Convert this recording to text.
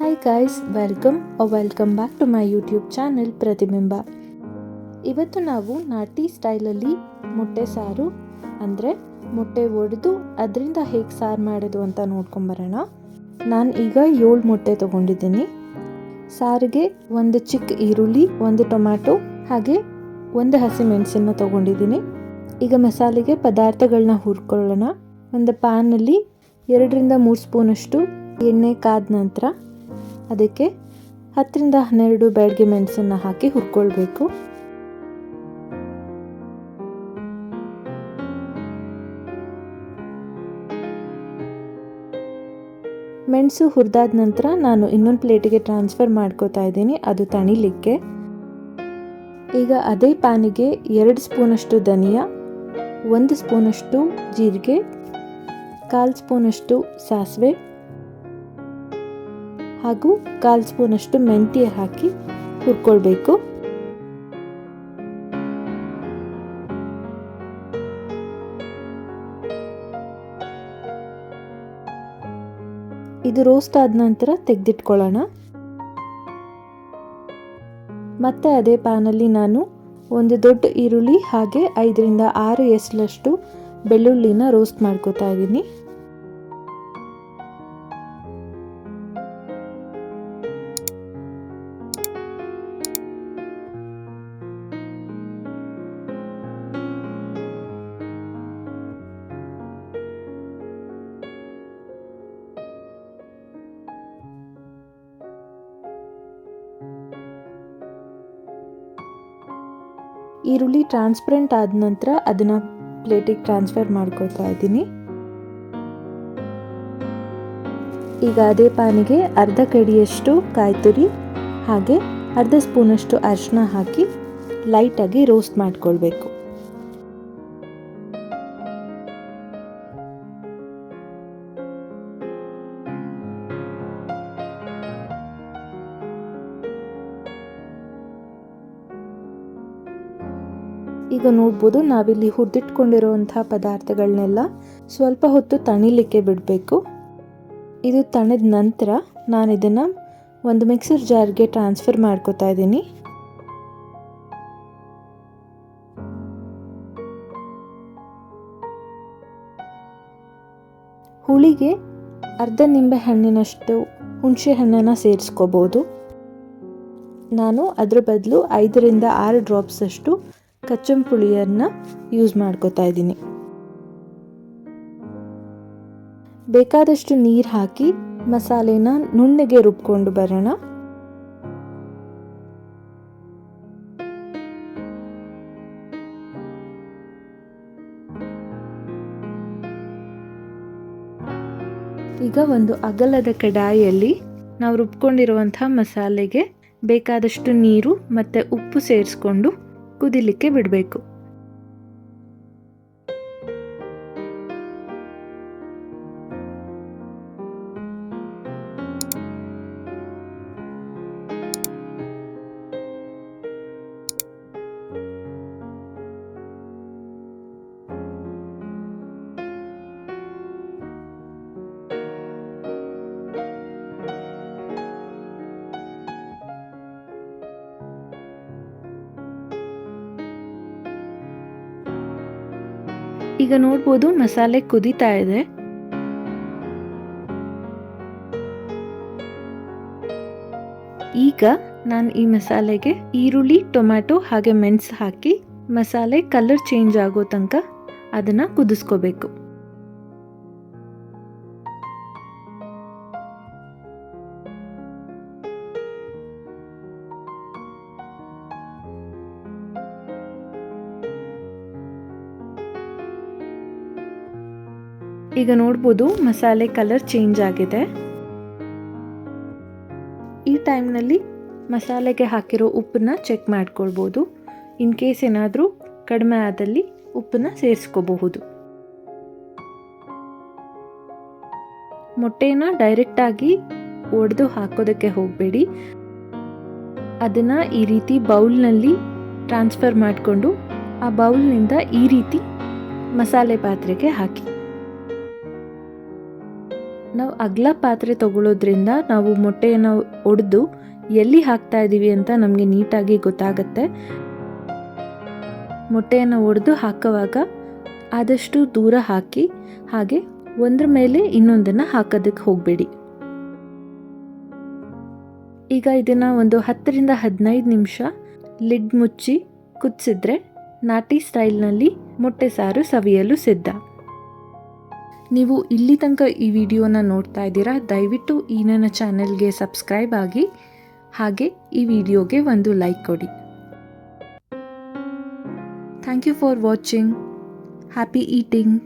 Hi guys welcome welcome back to my YouTube channel Pratibimba ಇವತ್ತು ನಾವು ನಾಟಿ ಸ್ಟೈಲಲ್ಲಿ ಮೊಟ್ಟೆ ಸಾರು, ಅಂದರೆ ಮೊಟ್ಟೆ ಒಡೆದು ಅದರಿಂದ ಹೇಗೆ ಸಾರು ಮಾಡೋದು ಅಂತ ನೋಡ್ಕೊಂಬರೋಣ ನಾನು ಈಗ ಏಳು ಮೊಟ್ಟೆ ತೊಗೊಂಡಿದ್ದೀನಿ. ಸಾರಿಗೆ ಒಂದು ಚಿಕ್ಕ ಈರುಳ್ಳಿ, ಒಂದು ಟೊಮ್ಯಾಟೊ, ಹಾಗೆ ಒಂದು ಹಸಿಮೆಣಸನ್ನು ತೊಗೊಂಡಿದ್ದೀನಿ. ಈಗ ಮಸಾಲೆಗೆ ಪದಾರ್ಥಗಳನ್ನ ಹುರ್ಕೊಳ್ಳೋಣ. ಒಂದು ಪ್ಯಾನಲ್ಲಿ ಎರಡರಿಂದ ಮೂರು ಸ್ಪೂನಷ್ಟು ಎಣ್ಣೆ ಕಾದ ನಂತರ ಅದಕ್ಕೆ ಹತ್ತರಿಂದ ಹನ್ನೆರಡು ಬ್ಯಾಡ್ಗೆ ಮೆಣಸನ್ನು ಹಾಕಿ ಹುರ್ಕೊಳ್ಬೇಕು. ಮೆಣಸು ಹುರಿದಾದ ನಂತರ ನಾನು ಇನ್ನೊಂದು ಪ್ಲೇಟಿಗೆ ಟ್ರಾನ್ಸ್ಫರ್ ಮಾಡ್ಕೋತಾ ಇದ್ದೀನಿ, ಅದು ತಣಿಲಿಕ್ಕೆ. ಈಗ ಅದೇ ಪ್ಯಾನಿಗೆ ಎರಡು ಸ್ಪೂನಷ್ಟು ಧನಿಯಾ, ಒಂದು ಸ್ಪೂನಷ್ಟು ಜೀರಿಗೆ, ಕಾಲು ಸ್ಪೂನಷ್ಟು ಸಾಸಿವೆ ಹಾಗೂ ಕಾಲು ಸ್ಪೂನಷ್ಟು ಮೆಂತ್ಯ ಹಾಕಿ ಹುರ್ಕೊಳ್ಬೇಕು. ಇದು ರೋಸ್ಟ್ ಆದ ನಂತರ ತೆಗೆದಿಟ್ಕೊಳ್ಳೋಣ. ಮತ್ತೆ ಅದೇ ಪ್ಯಾನಲ್ಲಿ ನಾನು ಒಂದು ದೊಡ್ಡ ಈರುಳ್ಳಿ ಹಾಗೆ ಐದರಿಂದ ಆರು ಎಸ್ಲಷ್ಟು ಬೆಳ್ಳುಳ್ಳಿನ ರೋಸ್ಟ್ ಮಾಡ್ಕೋತಾ ಇದ್ದೀನಿ. ಈರುಳ್ಳಿ ಟ್ರಾನ್ಸ್ಪರೆಂಟ್ ಆದ ನಂತರ ಅದನ್ನು ಪ್ಲೇಟಿಗೆ ಟ್ರಾನ್ಸ್ಫರ್ ಮಾಡ್ಕೊಳ್ತಾ ಇದ್ದೀನಿ. ಈಗ ಅದೇ ಪಾನಿಗೆ ಅರ್ಧ ಕಡಿಯಷ್ಟು ಕಾಯಿ ತುರಿ ಹಾಗೆ ಅರ್ಧ ಸ್ಪೂನಷ್ಟು ಅರಿಶಿನ ಹಾಕಿ ಲೈಟಾಗಿ ರೋಸ್ಟ್ ಮಾಡ್ಕೊಳ್ಬೇಕು. ಈಗ ನೋಡ್ಬೋದು ನಾವಿಲ್ಲಿ ಹುರಿದಿಟ್ಕೊಂಡಿರುವಂಥ ಪದಾರ್ಥಗಳನ್ನೆಲ್ಲ ಸ್ವಲ್ಪ ಹೊತ್ತು ತಣಿಲಿಕ್ಕೆ ಬಿಡಬೇಕು. ಇದು ತಣಿದ ನಂತರ ನಾನು ಇದನ್ನು ಒಂದು ಮಿಕ್ಸರ್ ಜಾರ್ಗೆ ಟ್ರಾನ್ಸ್ಫರ್ ಮಾಡ್ಕೋತಾ ಇದ್ದೀನಿ. ಹುಳಿಗೆ ಅರ್ಧ ನಿಂಬೆ ಹಣ್ಣಿನಷ್ಟು ಹುಣಸೆ ಹಣ್ಣನ್ನು ಸೇರಿಸ್ಕೋಬೋದು. ನಾನು ಅದರ ಬದಲು ಐದರಿಂದ ಆರು ಡ್ರಾಪ್ಸ್ ಕಚ್ಚಂ ಪುಳಿಯನ್ನು ಯೂಸ್ ಮಾಡ್ಕೋತಾ ಇದ್ದೀನಿ. ಬೇಕಾದಷ್ಟು ನೀರು ಹಾಕಿ ಮಸಾಲೆನ ನುಣ್ಣಗೆ ರುಬ್ಕೊಂಡು ಬರೋಣ. ಈಗ ಒಂದು ಅಗಲದ ಕಡಾಯಿಯಲ್ಲಿ ನಾವು ರುಬ್ಕೊಂಡಿರುವಂತಹ ಮಸಾಲೆಗೆ ಬೇಕಾದಷ್ಟು ನೀರು ಮತ್ತು ಉಪ್ಪು ಸೇರಿಸ್ಕೊಂಡು ಕುದಿಲಿಕ್ಕೆ ಬಿಡಬೇಕು. ಈಗ ನೋಡ್ಬೋದು ಮಸಾಲೆ ಕುದೀತಾ ಇದೆ. ಈಗ ನಾನು ಈ ಮಸಾಲೆಗೆ ಈರುಳ್ಳಿ, ಟೊಮ್ಯಾಟೊ ಹಾಗೆ ಮೆಣಸು ಹಾಕಿ ಮಸಾಲೆ ಕಲರ್ ಚೇಂಜ್ ಆಗೋ ತನಕ ಅದನ್ನು ಕುದಿಸ್ಕೋಬೇಕು. ಈಗ ನೋಡ್ಬೋದು ಮಸಾಲೆ ಕಲರ್ ಚೇಂಜ್ ಆಗಿದೆ. ಈ ಟೈಮ್ನಲ್ಲಿ ಮಸಾಲೆಗೆ ಹಾಕಿರೋ ಉಪ್ಪನ್ನ ಚೆಕ್ ಮಾಡ್ಕೊಳ್ಬೋದು. ಇನ್ ಕೇಸ್ ಏನಾದರೂ ಕಡಿಮೆ ಆದಲ್ಲಿ ಉಪ್ಪನ್ನ ಸೇರಿಸ್ಕೋಬಹುದು. ಮೊಟ್ಟೆನ ಡೈರೆಕ್ಟಾಗಿ ಒಡೆದು ಹಾಕೋದಕ್ಕೆ ಹೋಗಬೇಡಿ. ಅದನ್ನು ಈ ರೀತಿ ಬೌಲ್ನಲ್ಲಿ ಟ್ರಾನ್ಸ್ಫರ್ ಮಾಡಿಕೊಂಡು ಆ ಬೌಲ್ನಿಂದ ಈ ರೀತಿ ಮಸಾಲೆ ಪಾತ್ರೆಗೆ ಹಾಕಿ. ನಾವು ಅಗ್ಲ ಪಾತ್ರೆ ತಗೊಳ್ಳೋದ್ರಿಂದ ನಾವು ಮೊಟ್ಟೆಯನ್ನು ಒಡೆದು ಎಲ್ಲಿ ಹಾಕ್ತಾ ಇದ್ದೀವಿ ಅಂತ ನಮಗೆ ನೀಟಾಗಿ ಗೊತ್ತಾಗುತ್ತೆ. ಮೊಟ್ಟೆಯನ್ನು ಒಡೆದು ಹಾಕುವಾಗ ಆದಷ್ಟು ದೂರ ಹಾಕಿ ಹಾಗೆ ಒಂದ್ರ ಮೇಲೆ ಇನ್ನೊಂದನ್ನು ಹಾಕೋದಕ್ಕೆ ಹೋಗಬೇಡಿ. ಈಗ ಇದನ್ನು ಒಂದು ಹತ್ತರಿಂದ ಹದಿನೈದು ನಿಮಿಷ ಲಿಡ್ ಮುಚ್ಚಿ ಕುದಿಸಿದ್ರೆ ನಾಟಿ ಸ್ಟೈಲ್ನಲ್ಲಿ ಮೊಟ್ಟೆ ಸಾರು ಸವಿಯಲು ಸಿದ್ಧ. ನೀವು ಇಲ್ಲಿ ತನಕ ಈ ವಿಡಿಯೋನ ನೋಡ್ತಾ ಇದ್ದೀರಾ, ದಯವಿಟ್ಟು ಈ ನನ್ನ ಚಾನೆಲ್ಗೆ ಸಬ್ಸ್ಕ್ರೈಬ್ ಆಗಿ, ಹಾಗೆ ಈ ವಿಡಿಯೋಗೆ ಒಂದು ಲೈಕ್ ಕೊಡಿ. Thank you for watching. Happy eating.